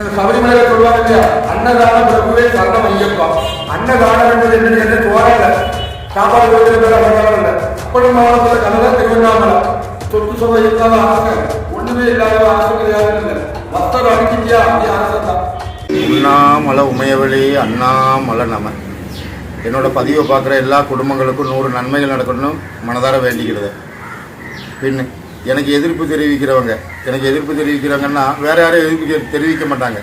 சபரிமலையில சொல்லுவாங்க இல்லையா? அன்னதான பிரபுவே சரணம் ஐயப்பா. அன்னதானம் என்பது என்னன்னு என்ன சோறால சாப்பாடு கொடுக்கிற பேர பண்றாங்கல்ல அப்படி மாவட்டத்தில் கனடா திருவண்ணாமலை. சொத்து சொல்ல இல்லாத ஆசை ஒண்ணுமே இல்லாத ஆசை கிடையாது இல்லை. மத்தர் அடிக்கிட்டியா அப்படி ஆசை தான். அண்ணாமலை உமையவழி அண்ணாமலை நம. என்னோட பதிவை பார்க்குற எல்லா குடும்பங்களுக்கும் நூறு நன்மைகள் நடக்கணும் மனதார வேண்டிக்கிறது. பின்னு எனக்கு எதிர்ப்பு தெரிவிக்கிறவங்க எனக்கு எதிர்ப்பு தெரிவிக்கிறவங்கன்னா வேற யாரும் எதிர்ப்பு தெரி- தெரிவிக்க மாட்டாங்க.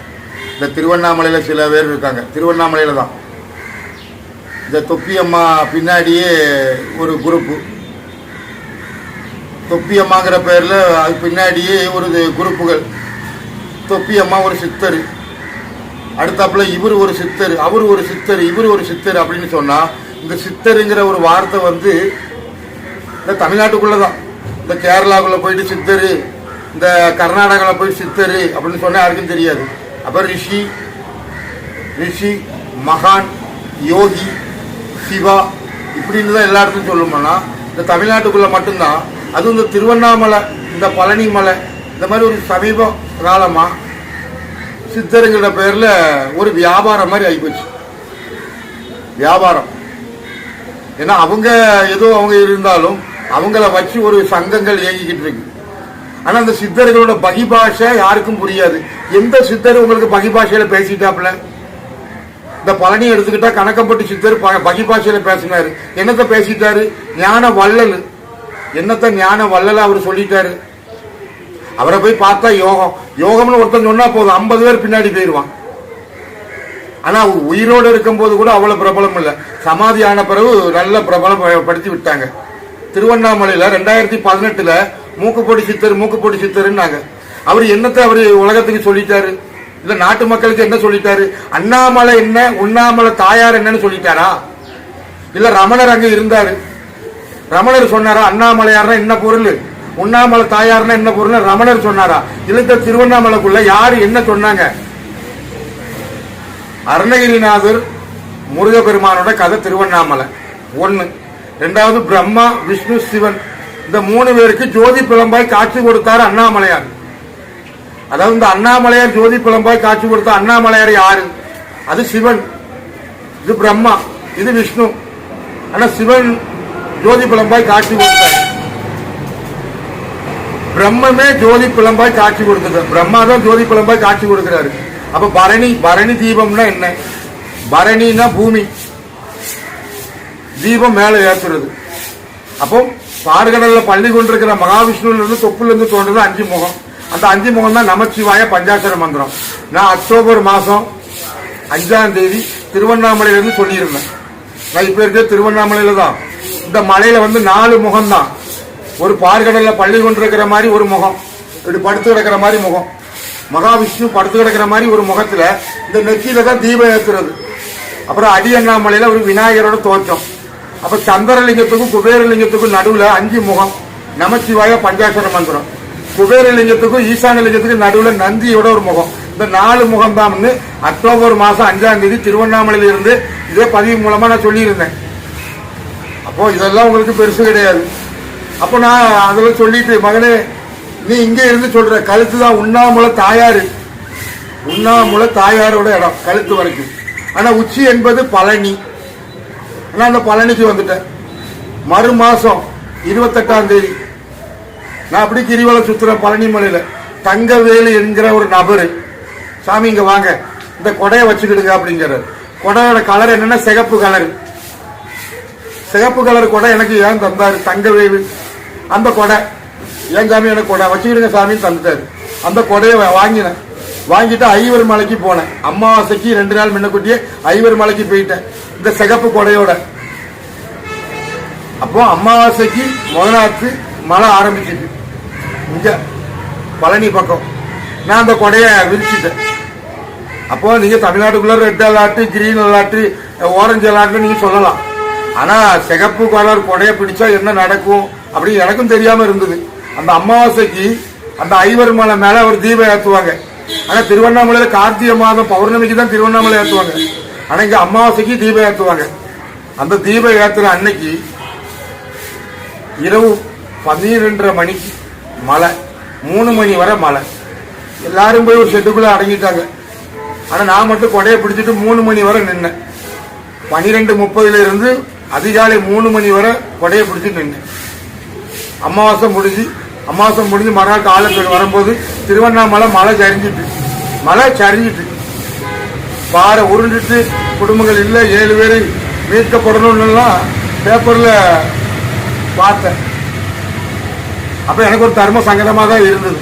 இந்த திருவண்ணாமலையில் சில பேர் இருக்காங்க. திருவண்ணாமலையில் தான். இந்த தொப்பியம்மா பின்னாடியே ஒரு குரூப்பு. தொப்பியம்மாங்கிற பேரில் அது பின்னாடியே ஒரு இது குரூப்புகள். தொப்பியம்மா ஒரு சித்தர். அடுத்தாப்புல இவர் ஒரு சித்தர் அவர் ஒரு சித்தர் இவர் ஒரு சித்தர் அப்படின்னு சொன்னால் இந்த சித்தருங்கிற ஒரு வார்த்தை வந்து இந்த தமிழ்நாட்டுக்குள்ளே தான் இந்த கேரளாக்குள்ள போயிட்டு சித்தர் இந்த கர்நாடகாவில் போயிட்டு சித்தர் அப்படின்னு சொன்னால் யாருக்கும் தெரியாது. அப்புறம் ரிஷி ரிஷி மகான் யோகி சிவா இப்படின்னு தான் எல்லா இடத்துலையும் சொல்லணும்னா இந்த தமிழ்நாட்டுக்குள்ளே மட்டும்தான். அதுவும் இந்த திருவண்ணாமலை இந்த பழனி மலை இந்த மாதிரி ஒரு சமீப காலமாக சித்தருங்கிற பேரில் ஒரு வியாபாரம் மாதிரி ஆகிப்போச்சு வியாபாரம். ஏன்னா அவங்க ஏதோ அவங்க இருந்தாலும் அவங்கள வச்சு ஒரு சங்கங்கள் இயங்கிக்கிட்டு இருக்கு. ஆனா அந்த சித்தர்களோட பகிபாஷை யாருக்கும் புரியாது. எந்த சித்தர் உங்களுக்கு பகிபாஷையில பேசிட்டாப்ல இந்த பழனி எடுத்துக்கிட்டா கணக்கப்பட்டு சித்தர் பகிபாஷையில பேசினாரு. என்னத்தை பேசிட்டாரு? ஞான வள்ளல். என்னத்தை ஞான வள்ளல் அவர் சொல்லிட்டாரு? அவரை போய் பார்த்தா யோகம். யோகம்னு ஒருத்தன் சொன்னா போதும். ஐம்பது பேர் பின்னாடி போயிடுவான் ஆனா உயிரோடு உயிரோடு இருக்கும்போது கூட அவ்வளவு பிரபலம் இல்லை சமாதி ஆன பிறகு நல்ல பிரபலம் படுத்தி விட்டாங்க. திருவண்ணாமலையில ரெண்டாயிரத்தி பதினெட்டுல மூக்குப்பொடி சித்தர் மூக்குப்பொடி சித்தர்னாங்க அவர் என்னத்தை அவர் உலகத்துக்கு சொல்லிட்டாரு? இல்ல நாட்டு மக்களுக்கு என்ன சொல்லிட்டாரு? அண்ணாமலை என்ன உண்ணாமலை தாயார் என்னன்னு சொல்லிட்டாரா? இல்ல ரமணர் அங்க இருந்தாரு. ரமணர் சொன்னாரா அண்ணாமலையார்னா என்ன பொருள்? உண்ணாமலை தாயார்னா என்ன பொருள் ரமணர் சொன்னாரா? இல்ல திருவண்ணாமலைக்குள்ள யாரு என்ன சொன்னாங்க? அருணகிரிநாதர் முருகப்பெருமானோட கதை திருவண்ணாமலை. ஒன்று ரெண்டாவது பிரம்மா விஷ்ணு சிவன். இந்த மூணு பேருக்கு ஜோதி பிளம்பாய் காட்சி கொடுத்தாரு அண்ணாமலையார். அதாவது இந்த அண்ணாமலையார் ஜோதி பிளம்பாய் காட்சி கொடுத்த அண்ணாமலையார் யாரு? அது சிவன். இது பிரம்மா இது விஷ்ணு. ஆனா சிவன் ஜோதி பிளம்பாய் காட்சி கொடுத்தாரு. பிரம்மமே ஜோதி பிளம்பாய் காட்சி கொடுத்தது பிரம்மா தான் ஜோதி பிளம்பாய் காட்சி கொடுக்கிறாரு. அப்ப பரணி பரணி தீபம்னா என்ன? பரணினா பூமி. தீபம் மேலே ஏத்துறது அப்போ பாறுகடல்ல பள்ளி கொண்டிருக்கிற மகாவிஷ்ணுலேருந்து தொப்புலேருந்து தோன்றது அஞ்சு முகம். அந்த அஞ்சு முகம் தான் நமச்சிவாய பஞ்சாட்சர மந்திரம். நான் அக்டோபர் மாதம் அஞ்சாம் தேதி திருவண்ணாமலையிலேருந்து சொல்லியிருந்தேன். நான் இப்ப இருக்கிற தான். இந்த மலையில் வந்து நாலு முகம் தான் ஒரு பார்கடல்ல பள்ளி கொண்டிருக்கிற மாதிரி ஒரு முகம். இப்படி படுத்து கிடக்கிற மாதிரி முகம். மகாவிஷ்ணு படுத்து கிடக்கிற மாதிரி ஒரு முகத்தில் இந்த நெத்தியில தான் தீபம் ஏத்துறது. அப்புறம் அடியண்ணாமலையில் ஒரு விநாயகரோட தோற்றம். அப்ப சந்திரலிங்கத்துக்கும் குபேரலிங்கத்துக்கும் நடுவுல அஞ்சு முகம். நமச்சிவாய பஞ்சாசர மந்திரம். குபேரலிங்கத்துக்கும் ஈசானலிங்கத்துக்கும் நடுவுல நந்தியோட ஒரு முகம். இந்த நாலு முகம் தான் அக்டோபர் மாசம் அஞ்சாம் தேதி திருவண்ணாமலையில இருந்து இதே பதிவு மூலமா நான் சொல்லியிருந்தேன். அப்போ இதெல்லாம் உங்களுக்கு பெருசு கிடையாது. அப்போ நான் அதில் சொல்லிட்டு மகனே நீ இங்கே இருந்து சொல்ற கழுத்து தான் உண்ணாமுல தாயாரு. உண்ணாமுல தாயாரோட இடம் கழுத்து வரைக்கும். ஆனா உச்சி என்பது பழனி. நான் அந்த பழனிக்கு வந்துட்டேன். மறு மாதம் இருபத்தெட்டாம் தேதி. நான் அப்படி கிரிவலம் சுற்றுறேன் பழனிமலையில் தங்கவேலு என்கிற ஒரு நபர் சாமி இங்கே வாங்க. இந்த கொடையை வச்சுக்கிடுங்க அப்படிங்கிறார். கொடையோட கலர் என்னென்னா சிகப்பு கலர் சிகப்பு கலர் கொடை எனக்கு ஏன் தந்தார்? தங்கவேலு. அந்த கொடை. ஏன் சாமி எனக்கு கொடை? வச்சுக்கிடுங்க சாமின்னு தந்துட்டாரு. அந்த கொடையை வாங்கினேன். வாங்கிட்டு ஐவர் மலைக்கு போனேன். அமாவாசைக்கு ரெண்டு நாள் முன்னக்கூட்டியே ஐவர் மலைக்கு போயிட்டேன். இந்த சிகப்பு கொடையோட. அப்போ அமாவாசைக்கு முதலாத்து மழை ஆரம்பிச்சிட்டு இங்க பழனி பக்கம். நான் அந்த கொடையை விரிச்சிட்டேன். அப்போ நீங்க தமிழ்நாட்டுக்குள்ள red alert green alert orange alert நீங்க சொல்லலாம். ஆனா சிகப்பு கலர் கொடையை பிடிச்சா என்ன நடக்கும் அப்படின்னு எனக்கும் தெரியாம இருந்தது. அந்த அமாவாசைக்கு அந்த ஐவர் மலை மேல ஒரு தீபம் ஏற்றுவாங்க ஆனா திருவண்ணாமலையில கார்த்திகை மாதம் பௌர்ணமிக்கு தான் திருவண்ணாமலை ஏற்றுவாங்க ஆனா இங்க அமாவாசைக்கு தீபம் ஏற்றுவாங்க அந்த தீபம் ஏற்றுற அன்னைக்கு இரவு பன்னிரெண்டரை மணிக்கு மழை மூணு மணி வரை மழை. எல்லாரும் போய் ஒரு ஷெட்டுக்குள்ள அடங்கிட்டாங்க. ஆனா நான் மட்டும் கொடையை பிடிச்சிட்டு மூணு மணி வரை நின்னேன். பனிரெண்டு முப்பதுல இருந்து அதிகாலை மூணு மணி வரை கொடையை பிடிச்சிட்டு நின்னேன். அமாவாசை முடிஞ்சு அமாவாசை முடிஞ்சு மறுநாள் காலத்துக்கு வரும்போது திருவண்ணாமலை மழை சரிஞ்சிட்டு மழை சரிஞ்சிட்டு. பாறை உருண்டுட்டு குடும்பங்கள் இல்லை ஏழு பேர் மீட்கப்படணும்னுலாம் பேப்பரில் பார்த்தேன். அப்போ எனக்கு ஒரு தர்ம சங்கடமாக தான் இருந்தது.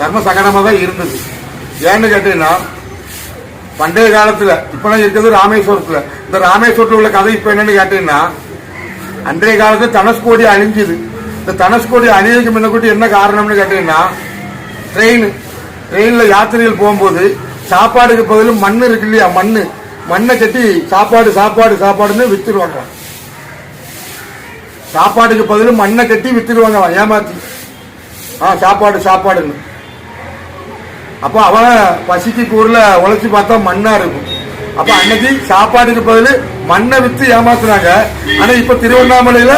தர்ம சங்கடமாக தான் இருந்தது. ஏன்னு கேட்டீங்கன்னா பண்டைய காலத்தில் இப்போலாம் இருக்கிறது ராமேஸ்வரத்தில். இந்த ராமேஸ்வரத்தில் உள்ள கதை இப்போ என்னன்னு கேட்டீங்கன்னா அன்றைய காலத்தில் தனஸ்கோடி அழிஞ்சுது. இந்த தனஸ்கோடி அழியதுக்கு முன்னக்கூட்டி என்ன காரணம்னு கேட்டீங்கன்னா ட்ரெயின் ட்ரெயினில் யாத்திரைகள் போகும்போது சாப்பாடுக்கு பதிலும் மண் இருக்கு இல்லையா? மண்ணு. மண்ணை கட்டி சாப்பாடு சாப்பாடு சாப்பாடுன்னு வித்துருவாங்க. சாப்பாடுக்கு பதிலும் மண்ணை கட்டி வித்துருவாங்க. ஏமாத்தி. ஆ சாப்பாடு சாப்பாடுன்னு. அப்போ அவன் பசிக்கு கூர்ல உழைச்சி பார்த்தா மண்ணா இருக்கும். அப்ப அன்னைக்கு சாப்பாடுக்கு பதில் மண்ணை வித்து ஏமாத்துனாங்க. ஆனா இப்ப திருவண்ணாமலையில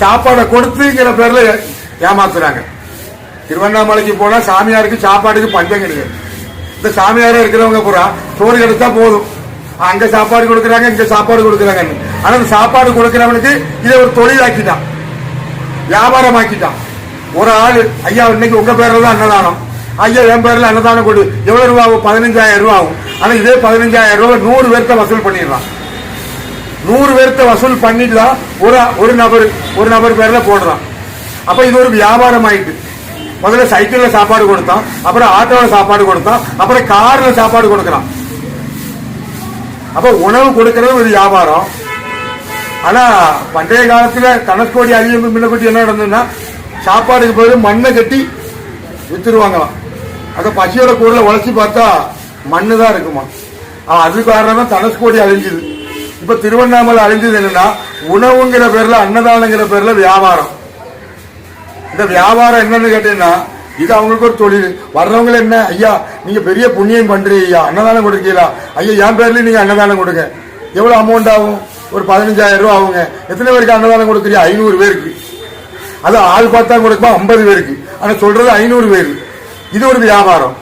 சாப்பாடை கொடுத்துங்கிற பேர்ல ஏமாத்துறாங்க. திருவண்ணாமலைக்கு போனா சாமியாருக்கு சாப்பாடுக்கு பஞ்சம் கிடையாது. இந்த சாமியாரா இருக்கிறவங்க பூரா சோறு கிடைச்சா போதும். அங்க சாப்பாடு கொடுக்கறாங்க இங்க சாப்பாடு கொடுக்கறாங்கன்னு. ஆனா இந்த சாப்பாடு கொடுக்கறவனுக்கு இதை ஒரு தொழிலாக்கிட்டான். வியாபாரம் ஆக்கிட்டான் ஒரு ஆள் ஐயா இன்னைக்கு உங்க பேர்ல தான் அன்னதானம். ஐயா என் பேர்ல அன்னதானம் கொடு. எவ்வளவு ரூபா ஆகும்? பதினஞ்சாயிரம் ரூபா ஆகும். ஆனா இதே பதினஞ்சாயிரம் ரூபாய் நூறு பேர்த்த வசூல் பண்ணிடுறான். நூறு பேர்த்த வசூல் பண்ணிட்டு ஒரு ஒரு நபர் ஒரு நபர் பேர்ல போடுறான். அப்ப இது ஒரு வியாபாரம் ஆயிட்டு முதல்ல சைக்கிள்ல சாப்பாடு கொடுத்தான் அப்புறம் ஆட்டோவில் சாப்பாடு கொடுத்தான் அப்புறம் காரில் சாப்பாடு கொடுக்கலாம் அப்போ உணவு கொடுக்கறது ஒரு வியாபாரம். ஆனா பண்டைய காலத்தில் தனுஷ்கோடி அழியும் முன்னக்கூட்டி என்ன நடந்ததுன்னா சாப்பாடுக்கு பதில் மண்ணை கட்டி வித்துருவாங்களாம். அந்த பசியோட கூடல உழைச்சி பார்த்தா மண்ணு தான் இருக்குமா அது காரணம் தான் தனுஷ்கோடி அழிஞ்சுது. இப்ப திருவண்ணாமலை அழிஞ்சது என்னன்னா உணவுங்கிற பேர்ல அன்னதானங்கிற பேர்ல வியாபாரம். இந்த வியாபாரம் என்னன்னு கேட்டீங்கன்னா இது அவங்களுக்கு ஒரு தொழில். வர்றவங்க என்ன ஐயா நீங்க பெரிய புண்ணியம் பண்றீங்க ஐயா அன்னதானம் கொடுக்கீங்களா? ஐயா என் பேர்ல நீங்க அன்னதானம் கொடுங்க. எவ்வளவு அமௌண்ட் ஆகும்? ஒரு பதினஞ்சாயிரம் ரூபா ஆகுங்க. எத்தனை பேருக்கு அன்னதானம் கொடுக்குறீங்க? ஐநூறு பேருக்கு. அது ஆள் பார்த்தா கொடுக்குமா? ஐம்பது பேருக்கு. ஆனா சொல்றது ஐநூறு பேர். இது ஒரு வியாபாரம்.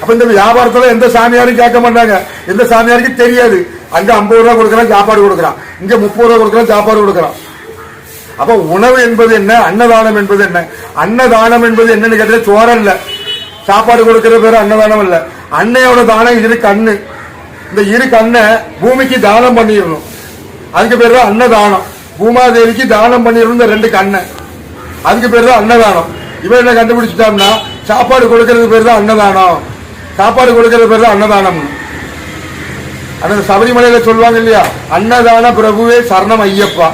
அப்ப இந்த வியாபாரத்துல எந்த சாமியாரும் கேட்க மாட்டாங்க. எந்த சாமியாருக்கும் தெரியாது. அங்க ஐம்பது ரூபா கொடுக்கறான் சாப்பாடு கொடுக்கறான் இங்க முப்பது ரூபா கொடுக்கறான் சாப்பாடு கொடுக்கறான் அப்ப உணவு என்பது என்ன? அன்னதானம் என்பது என்ன? அன்னதானம் என்பது என்னன்னு கேட்டால் சோரம் இல்ல சாப்பாடு கொடுக்கிற பேர் அன்னதானம் இல்ல அன்னையோட தானம் இரு கண்ணு. இந்த இரு கண்ணை பூமிக்கு தானம் பண்ணிடணும். அதுக்கு பேர் தான் அன்னதானம். பூமாதேவிக்கு தானம் பண்ணிடணும் இந்த ரெண்டு கண்ணை. அதுக்கு பேர் தான் அன்னதானம். இவன் என்ன கண்டுபிடிச்சிட்டோம்னா சாப்பாடு கொடுக்கறது பேர் தான் அன்னதானம். சாப்பாடு கொடுக்கறது பேர் தான் அன்னதானம். அந்த சபரிமலையில சொல்லுவாங்க இல்லையா? அன்னதான பிரபுவே சரணம் ஐயப்பா.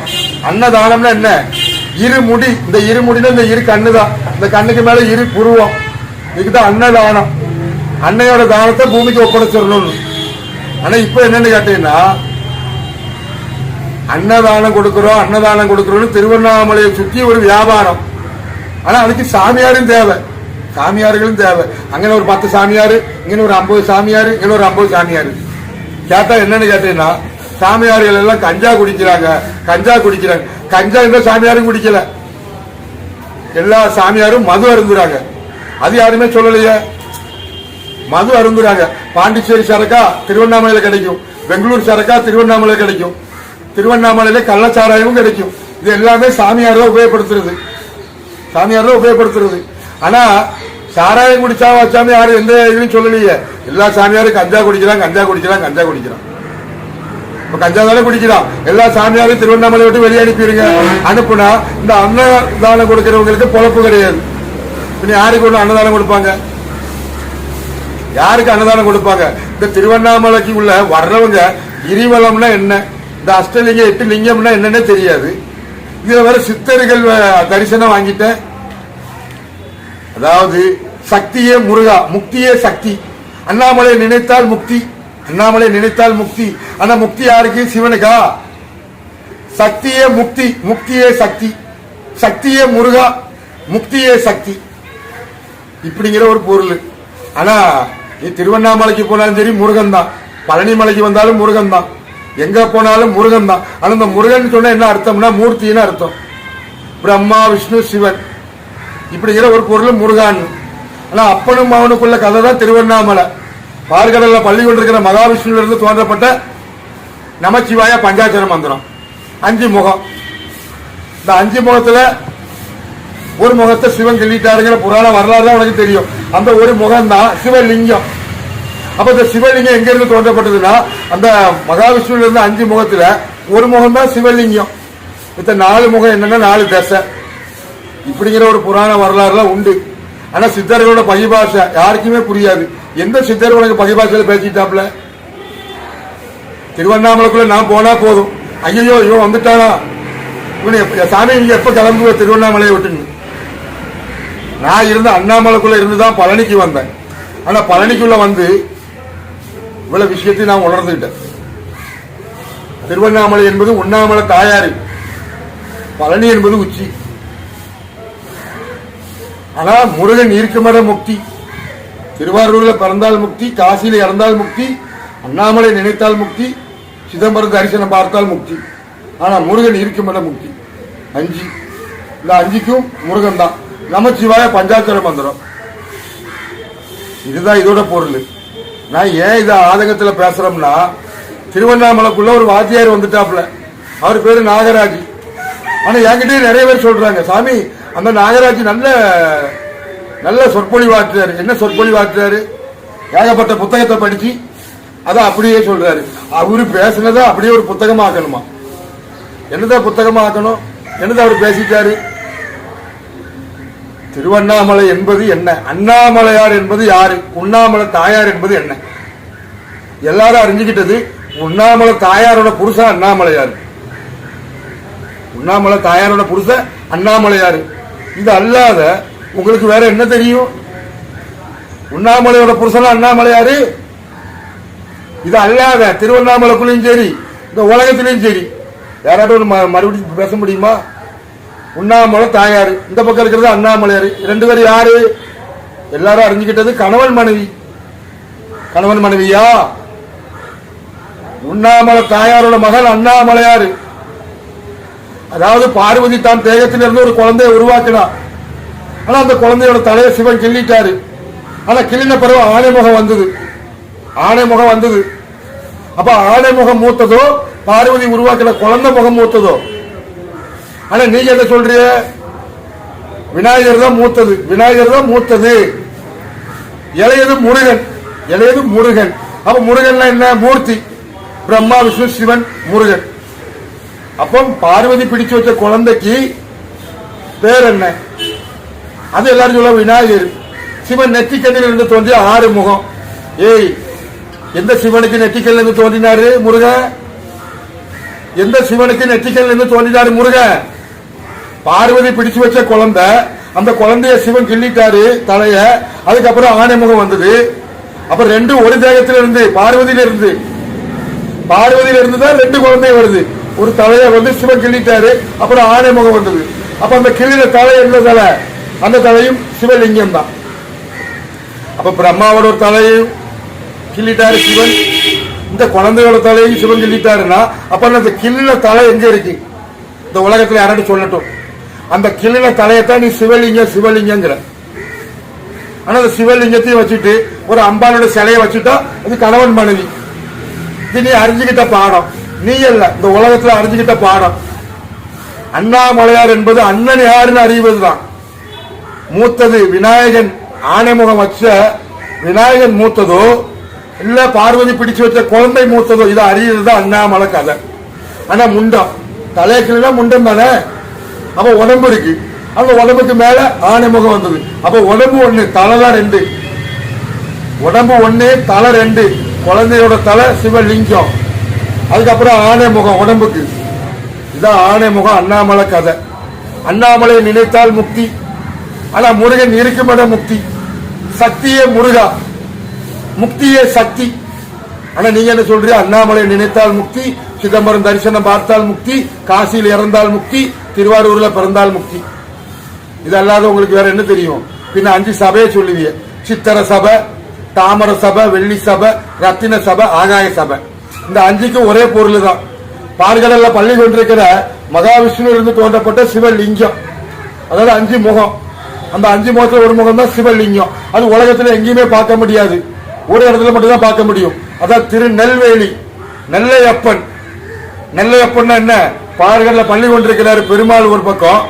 அன்னதானம்னா என்ன? இருமுடி இந்த இருமுடினா இந்த இரு கண்ணு தான் இந்த கண்ணுக்கு மேல இரு புருவம். இதுதான் அன்னதானம். அன்னையோட தானத்தை பூமிக்கு ஒப்படைச்சிடணும் ஆனா இப்ப என்னன்னு கேட்டீங்கன்னா அன்னதானம் கொடுக்கிறோம் அன்னதானம் கொடுக்குறோம்னு திருவண்ணாமலையை சுத்தி ஒரு வியாபாரம். ஆனா அதுக்கு சாமியாரும் தேவை. சாமியார்களும் தேவை. அங்கே ஒரு பத்து சாமியாரு இங்கே ஒரு ஐம்பது சாமியாரு இங்கே ஒரு ஐம்பது சாமியாரு. கேட்டா என்னன்னு கேட்டீங்கன்னா சாமியார்கள் எல்லாம் கஞ்சா குடிக்கிறாங்க கஞ்சா குடிக்கிறாங்க. கஞ்சா இந்த சாமியாரும் குடிக்கல. எல்லா சாமியாரும் மது அருந்துறாங்க. அது யாருமே சொல்லலையே. மது அருந்துறாங்க. பாண்டிச்சேரி சரக்கா திருவண்ணாமலையில கிடைக்கும். பெங்களூர் சரக்கா திருவண்ணாமலையில கிடைக்கும். திருவண்ணாமலையில கள்ளச்சாராயமும் கிடைக்கும். இது எல்லாமே சாமியார் தான் உபயோகப்படுத்துறது. சாமியார் தான் உபயோகப்படுத்துறது. ஆனா சாராயம் குடிச்சா வச்சாமி யாரும் எந்த இதுலையும் சொல்லலையே. எல்லா சாமியாரும் கஞ்சா குடிக்கிறான் கஞ்சா குடிக்கிறான் கஞ்சா குடிக்கிறான் இப்ப கஞ்சா தானே குடிக்கிறான் எல்லா சாமியாரையும் திருவண்ணாமலை விட்டு வெளியே அனுப்பிடுங்க அனுப்புனா இந்த அன்னதானம் கொடுக்கிறவங்களுக்கு பொழப்பு கிடையாது. பின்ன யாருக்கு ஒண்ணு அன்னதானம் கொடுப்பாங்க? யாருக்கு அன்னதானம் கொடுப்பாங்க? இந்த திருவண்ணாமலைக்கு உள்ள வர்றவங்க கிரிவலம்னா என்ன? இந்த அஷ்டலிங்க எட்டு லிங்கம்னா என்னன்னே தெரியாது. இதுல வர சித்தர்கள் தரிசனம் வாங்கிட்டேன். அதாவது சக்தியே முருகா முக்தியே சக்தி. அண்ணாமலை நினைத்தால் முக்தி. அண்ணாமலை நினைத்தால் முக்தி. ஆனா முக்தி யாருக்கு? சிவனுக்கா? சக்தியே முக்தி. முக்தியே சக்தி. சக்தியே முருகா. முக்தியே சக்தி. இப்படிங்கிற ஒரு பொருள். ஆனா நீ திருவண்ணாமலைக்கு போனாலும் சரி முருகன் தான். பழனி மலைக்கு வந்தாலும் முருகன் தான். எங்க போனாலும் முருகன் தான். ஆனா இந்த முருகன் சொன்னா என்ன அர்த்தம்னா மூர்த்தின்னு அர்த்தம். பிரம்மா விஷ்ணு சிவன். இப்படிங்கிற ஒரு பொருள் முருகான் ஆனா அப்பனும் மகனுக்குள்ள கதை தான் திருவண்ணாமலை. பால்கடலில் பள்ளி கொண்டிருக்கிற மகாவிஷ்ணுல இருந்து தோன்றப்பட்ட நமச்சிவாய பஞ்சாட்சர மந்திரம். அஞ்சு முகம். இந்த அஞ்சு முகத்துல ஒரு முகத்தை சிவன் கிள்ளிட்டாருங்கிற புராண வரலாறு தான் உனக்கு தெரியும். அந்த ஒரு முகம் தான் சிவலிங்கம். அப்ப இந்த சிவலிங்கம் எங்க இருந்து தோன்றப்பட்டதுன்னா அந்த மகாவிஷ்ணுல இருந்து அஞ்சு முகத்துல ஒரு முகம் தான் சிவலிங்கம். இந்த நாலு முகம் என்னன்னா நாலு தசை. இப்படிங்கிற ஒரு புராண வரலாறுலாம் உண்டு. ஆனா சித்தர்களோட பகிபாஷை யாருக்குமே புரியாது. எந்த சித்தர் உனக்கு பகிபாஷையில பேசிட்டாப்ல திருவண்ணாமலைக்குள்ள நான் போனா போதும். ஐயோ இவன் வந்துட்டானா? இவனு சாமி நீங்க எப்ப கிளம்புவ? திருவண்ணாமலையை விட்டுன்னு நான் இருந்த அண்ணாமலைக்குள்ள இருந்து தான் பழனிக்கு வந்தேன். ஆனா பழனிக்குள்ள வந்து இவ்வளவு விஷயத்தையும் நான் உணர்ந்துகிட்டேன். திருவண்ணாமலை என்பது உண்ணாமலை தாயாரு பழனி என்பது உச்சி. ஆனா முருகன் இருக்குமட முக்தி. திருவாரூரில் பிறந்தால் முக்தி காசியில் இறந்தால் முக்தி அண்ணாமலை நினைத்தால் முக்தி சிதம்பரம் தரிசனம் பார்த்தால் முக்தி. ஆனால் முருகன் இருக்குமட முக்தி. அஞ்சு. இந்த அஞ்சுக்கும் முருகன் தான். நமச்சிவாய பஞ்சாட்சர மந்திரம். இதுதான் இதோட பொருள். நான் ஏன் இதை ஆதங்கத்தில் பேசுகிறோம்னா திருவண்ணாமலைக்குள்ள ஒரு வாத்தியார் வந்துட்டாப்புல. அவர் பேர் நாகராஜ். ஆனால் என்கிட்டயே நிறைய பேர் சொல்கிறாங்க சாமி அந்த நாகராஜ் நல்ல நல்ல சொற்பொழிவாற்றுறாரு என்ன சொற்பொழிவாற்றுறாரு ஏகப்பட்ட புத்தகத்தை படிச்சு அதை அப்படியே சொல்றாரு. அவரு பேசுனதை அப்படியே ஒரு புத்தகமாக்கணுமா என்னதான் புத்தகமாக்கணும் என்னதான் அவர் பேசிட்டாரு? திருவண்ணாமலை என்பது என்ன? அண்ணாமலையார் என்பது யாரு? உண்ணாமலை தாயார் என்பது என்ன? எல்லாரும் அறிஞ்சுக்கிட்டது உண்ணாமலை தாயாரோட புருஷன் அண்ணாமலையார். உண்ணாமலை தாயாரோட புருஷன் அண்ணாமலையார். இது அல்லாத உங்களுக்கு வேற என்ன தெரியும்? உண்ணாமலையோட புருஷனா அண்ணாமலையாரு? இது அல்லாத திருவண்ணாமலைக்குள்ளேயும் சரி இந்த உலகத்திலையும் சரி. யாராட்டும் ஒரு ம- மறுபடியும் பேச முடியுமா? உண்ணாமலை தாயாரு. இந்த பக்கம் இருக்கிறது அண்ணாமலையாரு. ரெண்டு பேரும் யாரு? எல்லாரும் அறிஞ்சுக்கிட்டது கணவன் மனைவி. கணவன் மனைவியா? உண்ணாமலை தாயாரோட மகன் அண்ணாமலையாரு. அதாவது பார்வதி தான் தேகத்திலிருந்து ஒரு குழந்தையை உருவாக்கினார் ஆனால் அந்த குழந்தையோட தலையை சிவன் கிள்ளிட்டாரு. ஆனால் கிள்ளின பிறகு ஆணைமுகம் வந்தது. ஆணைமுகம் வந்தது. அப்ப ஆணைமுகம் மூத்ததோ பார்வதி உருவாக்கின குழந்தை முகம் மூத்ததோ? ஆனா நீங்க என்ன சொல்றீங்க? விநாயகர் தான் மூத்தது. விநாயகர் தான் மூத்தது. இளையது முருகன். இளையது முருகன். அப்ப முருகன்ல என்ன? மூர்த்தி. பிரம்மா விஷ்ணு சிவன் முருகன். அப்போ பார்வதி பிடிச்சு வச்ச குழந்தைக்கு பேர் என்ன? அது எல்லாரும் சொல்ல விநாயகர் சிவன் நெற்றிக்கண்ணில் இருந்து தோன்றிய ஆறு முகம். ஏய் எந்த சிவனுக்கு நெற்றிக்கல்ல இருந்து தோன்றினாரு முருகன் எந்த சிவனுக்கு நெற்றிக்கல்ல இருந்து தோன்றினாரு முருகன் பார்வதி பிடிச்சு வச்ச குழந்தை அந்த குழந்தைய சிவன் கிள்ளிட்டாரு தலைய அதுக்கப்புறம் ஆனைமுகம் வந்தது. அப்ப ரெண்டு ஒரு தேகத்துல இருந்து பார்வதியில இருந்து பார்வதியில இருந்து தான் ரெண்டு குழந்தை வருது. ஒரு தலைய வந்து சிவன் கிள்ளிட்டாரு அப்புறம் ஆனைமுகம் வந்தது. அப்ப அந்த கிள்ளின தலை என்ன தலை? அந்த தலையும் சிவலிங்கம் தான். அப்ப பிரம்மாவோட ஒரு தலையும் கிள்ளிட்டாரு சிவன். இந்த குழந்தையோட தலையும் சிவன் கிள்ளிட்டாருன்னா அப்ப அந்த கிள்ளின தலை எங்க இருக்கு? இந்த உலகத்துல யாராட்டும் சொல்லட்டும். அந்த கிள்ளின தலையத்தான் நீ சிவலிங்கம் சிவலிங்கங்கிற. ஆனா அந்த சிவலிங்கத்தையும் வச்சுட்டு ஒரு அம்பானோட சிலையை வச்சுட்டா அது கணவன் மனைவி. இது நீ அறிஞ்சுக்கிட்ட பாடம். நீ அல்ல இந்த உலகத்துல அறிஞ்சுக்கிட்ட பாடம். அண்ணாமலையார் என்பது அண்ணன் யாருன்னு அறிவதுதான். மூத்தது விநாயகன் ஆனைமுகம் வச்ச விநாயகன் மூத்ததோ இல்ல பார்வதி பிடிச்சு வச்ச குழந்தை மூத்ததோ இதை அறியறது அண்ணாமலை கதை. ஆனா முண்டம். தலைக்குள்ள முண்டம் தானே? அப்ப உடம்பு இருக்கு. அந்த உடம்புக்கு மேல ஆணைமுகம் வந்தது. அப்ப உடம்பு ஒண்ணு தலை தான் ரெண்டு. உடம்பு ஒண்ணு தலை ரெண்டு. குழந்தையோட தலை சிவலிங்கம். அதுக்கப்புறம் ஆணைமுகம் உடம்புக்கு. இதான் ஆணைமுகம் அண்ணாமலை கதை. அண்ணாமலை நினைத்தால் முக்தி. ஆனா முருகன் இருக்குமிட முக்தி. சக்தியே முருகா. முக்தியே சக்தி. ஆனா நீங்க என்ன சொல்றீங்க? அண்ணாமலை நினைத்தால் முக்தி சிதம்பரம் தரிசனம் பார்த்தால் முக்தி காசியில் இறந்தால் முக்தி திருவாரூர்ல பிறந்தால் முக்தி. இது அல்லாத உங்களுக்கு வேற என்ன தெரியும்? பின்ன அஞ்சு சபையை சொல்லுவீங்க சித்தர சபை தாமர சபை வெள்ளி சபை ரத்தின சபை ஆகாய சபை. இந்த அஞ்சுக்கும் ஒரே பொருள் தான். பால்கடல்ல பள்ளி கொண்டிருக்கிற மகாவிஷ்ணு இருந்து தோன்றப்பட்ட சிவலிங்கம். அதாவது அஞ்சு முகம். அந்த அஞ்சு முகத்துல ஒரு முகம் தான் சிவலிங்கம். அது உலகத்துல எங்கேயுமே பார்க்க முடியாது. ஒரு இடத்துல மட்டும்தான் பார்க்க முடியும். அதான் திருநெல்வேலி. நெல்லையப்பன். நெல்லையப்பன்னா என்ன? பாறுகள்ல பள்ளி கொண்டிருக்கிறாரு பெருமாள் ஒரு பக்கம்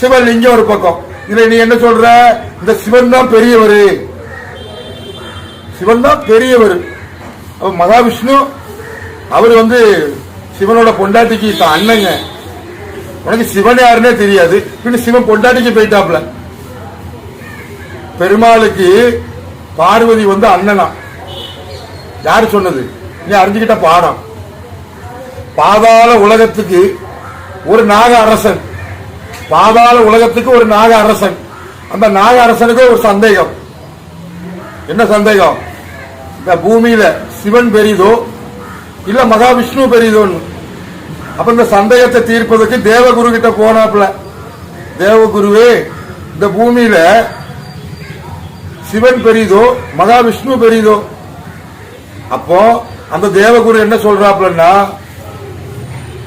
சிவலிங்கம் ஒரு பக்கம். இதுல நீ என்ன சொல்ற? இந்த சிவன் தான் பெரியவர். சிவன் தான் பெரியவர். மகாவிஷ்ணு அவர் வந்து சிவனோட பொண்டாட்டிக்கு அண்ணங்க. உனக்கு சிவன் யாருன்னே தெரியாது. பின்ன சிவன் பொண்டாட்டிக்கு போயிட்டாப்ல பெருமாளுக்கு பார்வதி வந்து அண்ணனா. யார் சொன்னது? நீ அறிஞ்சுக்கிட்ட பாடம். பாதாள உலகத்துக்கு ஒரு நாக அரசன். பாதாள உலகத்துக்கு ஒரு நாக அரசன். அந்த நாக அரசனுக்கு ஒரு சந்தேகம். என்ன சந்தேகம்? இந்த பூமியில சிவன் பெரிதோ இல்ல மகாவிஷ்ணு பெரிதோன்னு? அப்ப இந்த சந்தேகத்தை தீர்ப்பதற்கு தேவகுரு கிட்ட போனாப்ல தேவகுருவே இந்த பூமியில சிவன் பெரியதோ மகாவிஷ்ணு பெரியதோ அப்போ அந்த தேவகுரு என்ன சொல்றாப்லன்னா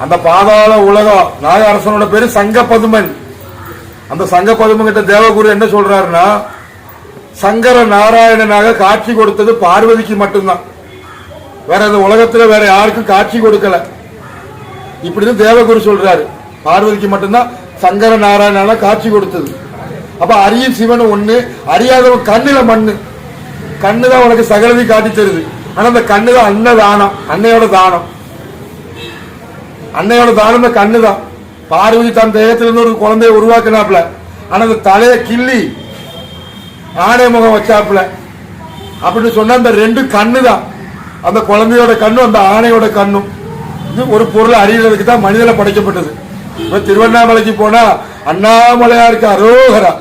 அந்த பாதாள உலகம் நாக அரசனோட பேரு சங்க பதுமன் அந்த சங்க பதுமன் கிட்ட தேவகுரு என்ன சொல்றாருன்னா சங்கர நாராயணனாக காட்சி கொடுத்தது பார்வதிக்கு மட்டும்தான். வேற இந்த உலகத்துல வேற யாருக்கும் காட்சி கொடுக்கல. இப்படிதான் தேவகுரு சொல்றாரு. பார்வதிக்கு மட்டும்தான் சங்கர நாராயணனால காட்சி கொடுத்தது. அப்ப அரியும் சிவன் ஒண்ணு அறியாதவன் கண்ணுல மண்ணு. கண்ணு தான் உனக்கு சகலதி காட்டி தருது. ஆனா அந்த கண்ணு தான் அன்ன தானம் அன்னையோட தானம். அன்னையோட தானம் இந்த கண்ணு தான் பார்வதி தன் தேகத்திலிருந்து ஒரு குழந்தைய உருவாக்கினாப்புல. ஆனா அந்த தலையை கிள்ளி ஆணை முகம் வச்சாப்புல. அப்படின்னு சொன்னால் அந்த ரெண்டு கண்ணு தான் அந்த குழந்தையோட கண்ணும் அந்த ஆணையோட கண்ணும். இது ஒரு பொருள் அறியறதுக்கு தான் மனிதனை படைக்கப்பட்டது. இப்ப திருவண்ணாமலைக்கு போனா அண்ணாமலையாருக்கு அரோகரா.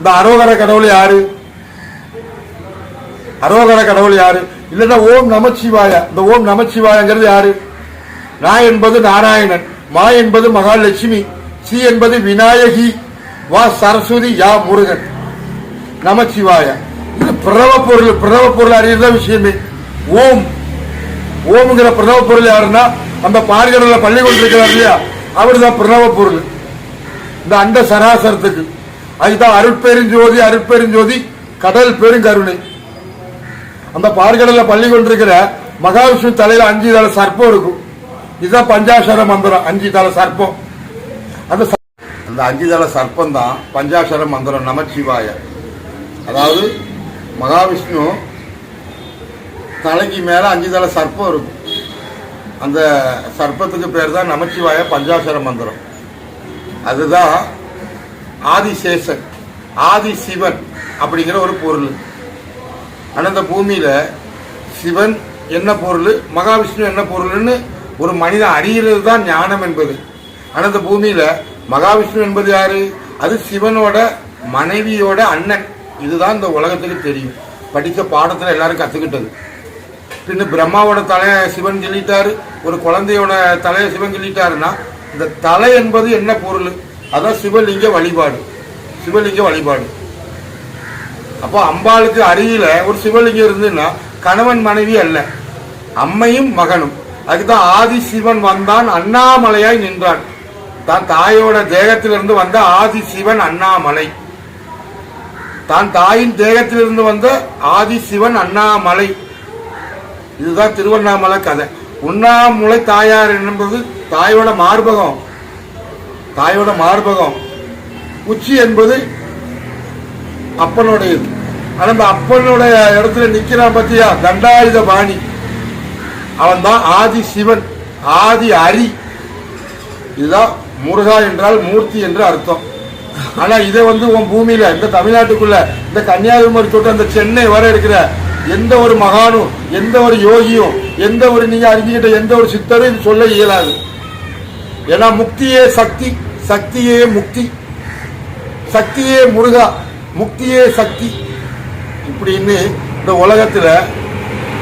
இந்த அரோகர கடவுள் யாரு? அரோகர கடவுள் யாரு? இல்லைன்னா ஓம் நமச்சிவாய இந்த ஓம் நமச்சிவாயங்கிறது யாரு? நான் என்பது நாராயணன் மா என்பது மகாலட்சுமி சி என்பது விநாயகி வா சரஸ்வதி யா முருகன். நமச்சிவாய. இது பிரணவ பொருள் பிரணவ பொருள் அறியறத விஷயமே. ஓம். ஓம்ங்கிற பிரதவ பொருள் யாருன்னா அந்த பார்கடல பள்ளி கொண்டிருக்கிறார் இல்லையா? அவர் தான் பிரணவ பொருள். இந்த அண்ட சராசரத்துக்கு. அதுதான் அருட்பெருஞ்சோதி அருட்பெருஞ்சோதி கடல் பெருங்கருணை. அந்த பார்கடல பள்ளி கொண்டிருக்கிற மகாவிஷ்ணு தலையில அஞ்சு தலை சர்ப்பம் இருக்கும். இதுதான் பஞ்சாசர மந்திரம் அஞ்சு தலை சர்ப்பம். அந்த அந்த அஞ்சு தலை சர்ப்பம் தான் பஞ்சாசர மந்திரம் நமச்சிவாய அதாவது மகாவிஷ்ணு தலைக்கு மேல அஞ்சு தலை சர்ப்பம் இருக்கும். அந்த சர்ப்பத்துக்கு பேர் தான் நமச்சிவாய பஞ்சாசர மந்திரம். அதுதான் ஆதிசேஷன் ஆதி சிவன் அப்படிங்கிற ஒரு பொருள். ஆனா இந்த பூமியில சிவன் என்ன பொருள் மகாவிஷ்ணு என்ன பொருள்னு ஒரு மனிதன் அறிகிறது தான் ஞானம் என்பது. ஆனா இந்த பூமியில மகாவிஷ்ணு என்பது யாரு? அது சிவனோட மனைவியோட அண்ணன். இதுதான் இந்த உலகத்துக்கு தெரியும். படித்த பாடத்துல எல்லாரும் கத்துக்கிட்டது. பின்ன பிரம்மாவோட தலையை சிவன் சொல்லிட்டாரு ஒரு குழந்தையோட தலையை சிவன் சொல்லிட்டாருன்னா இந்த தலை என்பது என்ன பொருள்? அதான் சிவலிங்க வழிபாடு. சிவலிங்க வழிபாடு. அப்போ அம்பாளுக்கு அருகில ஒரு சிவலிங்கம் இருந்துன்னா கணவன் மனைவி அல்ல அம்மையும் மகனும். அதுக்குதான் ஆதி சிவன் வந்தான் அண்ணாமலையாய் நின்றான். தான் தாயோட தேகத்திலிருந்து வந்த ஆதி சிவன் அண்ணாமலை. தான் தாயின் தேகத்திலிருந்து வந்த ஆதி சிவன் அண்ணாமலை. இதுதான் திருவண்ணாமலை கதை. உண்ணாமுலை தாயார் என்பது தாயோட மார்பகம். தாயோட மார்பகம் உச்சி என்பது அப்பனுடையது ஆனால் அந்த அப்பனுடைய இடத்துல நிக்கிறான் பத்தியா? தண்டாயுத பாணி. அவன் தான் ஆதி சிவன் ஆதி அரி. இதுதான் முருகா என்றால் மூர்த்தி என்று அர்த்தம். ஆனா இதை வந்து உன் பூமியில இந்த தமிழ்நாட்டுக்குள்ள இந்த கன்னியாகுமரி தொட்டு அந்த சென்னை வர இருக்கிற எந்த ஒரு மகானும் எந்த ஒரு யோகியும் எந்த ஒரு நீங்க அறிஞ்சுக்கிட்ட எந்த ஒரு சித்தரும் இது சொல்ல இயலாது. ஏன்னா முக்தியே சக்தி சக்தியே முக்தி. சக்தியே முருகா முக்தியே சக்தி. இப்படின்னு இந்த உலகத்தில்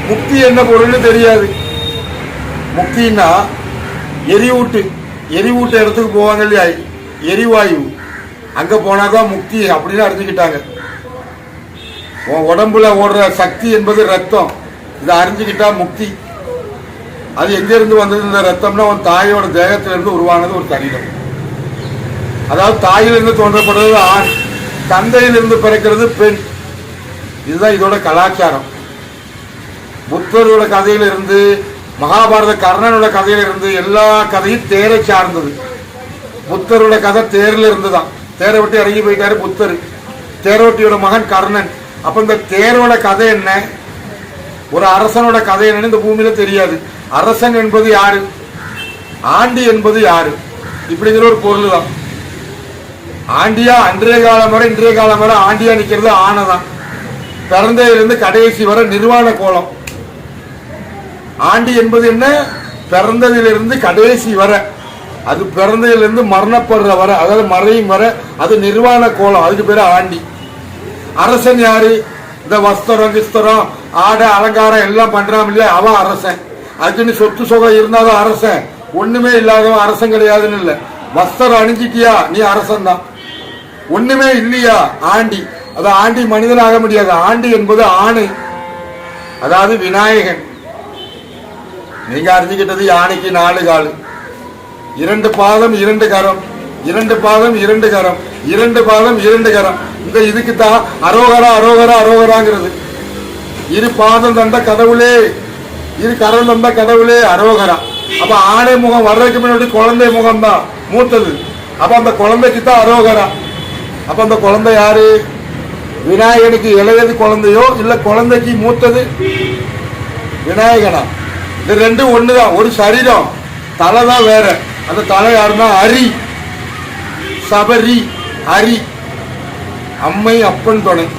முக்தி என்ன பொருள்னு தெரியாது. முக்தின்னா எரிவூட்டு. எரிவூட்டு இடத்துக்கு போவாங்க இல்லையா? எரிவாயு. அங்கே போனாக்கா முக்தி அப்படின்னு அறிஞ்சுக்கிட்டாங்க. உன் உடம்புல ஓடுற சக்தி என்பது ரத்தம். இதை அறிஞ்சுக்கிட்டா முக்தி. அது எங்கிருந்து வந்தது? இந்த ரத்தம்னா உன் தாயோட தேகத்திலிருந்து உருவானது ஒரு சரீரம் அதாவது தாயிலிருந்து தோன்றப்படுறது ஆண் தந்தையிலிருந்து பிறக்கிறது பெண். இதுதான் இதோட கலாச்சாரம். புத்தரோட கதையிலிருந்து மகாபாரத கர்ணனோட கதையிலிருந்து எல்லா கதையும் தேரை சார்ந்தது. புத்தரோட கதை தேரில் இருந்து தான் தேரை விட்டு இறங்கி போயிட்டாரு புத்தர். தேரோட்டியோட மகன் கர்ணன். அப்ப இந்த தேரோட கதை என்ன? ஒரு அரசனோட கதை என்னன்னு இந்த பூமியில தெரியாது. அரசன் என்பது யாரு? ஆண்டி என்பது யாரு? இப்படிங்கிற ஒரு பொருள் தான் ஆண்டியா அன்றைய காலம் வரை இன்றைய காலம் வரை ஆண்டியா நிக்கிறது ஆனைதான். பிறந்ததிலிருந்து கடைசி வர நிர்வாண கோலம். ஆண்டி என்பது என்ன? பிறந்ததிலிருந்து கடைசி வர. அது பிறந்ததிலிருந்து மரணப்படுற வர அதாவது மறையும் வர அது நிர்வாண கோலம். அதுக்கு பேர் ஆண்டி. அரசன் யாரு? இந்த வஸ்திரம் கிஸ்தரம் ஆடை அலங்காரம் எல்லாம் பண்றான் இல்லையா அவன் அரசன். அர்ஜுனி சொத்து சுகம் இருந்தாலும் அரசன். ஒண்ணுமே இல்லாதவன் அரசன் கிடையாதுன்னு இல்லை. வஸ்திரம் அணிஞ்சிட்டியா? நீ அரசன் தான் ஒண்ணுமே இல்லையா? ஆண்டி. அது ஆண்டி மனிதன் ஆக முடியாது. ஆண்டி என்பது ஆணை. அதாவது விநாயகன். நீங்க அறிஞ்சுக்கிட்டது யானைக்கு நாலு காலு. இரண்டு பாதம் இரண்டு கரம். இரண்டு பாதம் இரண்டு கரம். இரண்டு பாதம் இரண்டு கரம். இந்த இதுக்கு தான் அரோகரா அரோகரா அரோகராங்கிறது. இரு பாதம் தந்த கடவுளே இரு கரம் தந்த கடவுளே அரோகரா. அப்ப ஆணை முகம் வர்றதுக்கு முன்னாடி குழந்தை முகம் தான் மூத்தது. அப்ப அந்த குழந்தைக்கு தான் அரோகரா. அப்ப அந்த குழந்தை யாரு? விநாயகனுக்கு இளையது குழந்தையோ இல்ல குழந்தைக்கு மூத்தது? விநாயகனா? இது ரெண்டும் ஒண்ணுதான். ஒரு சரீரம். தலை தான் வேற. அந்த தலை யாருன்னா அரி. சபரி. ഹരി അമ്മയും അപ്പൻ തുടങ്ങി.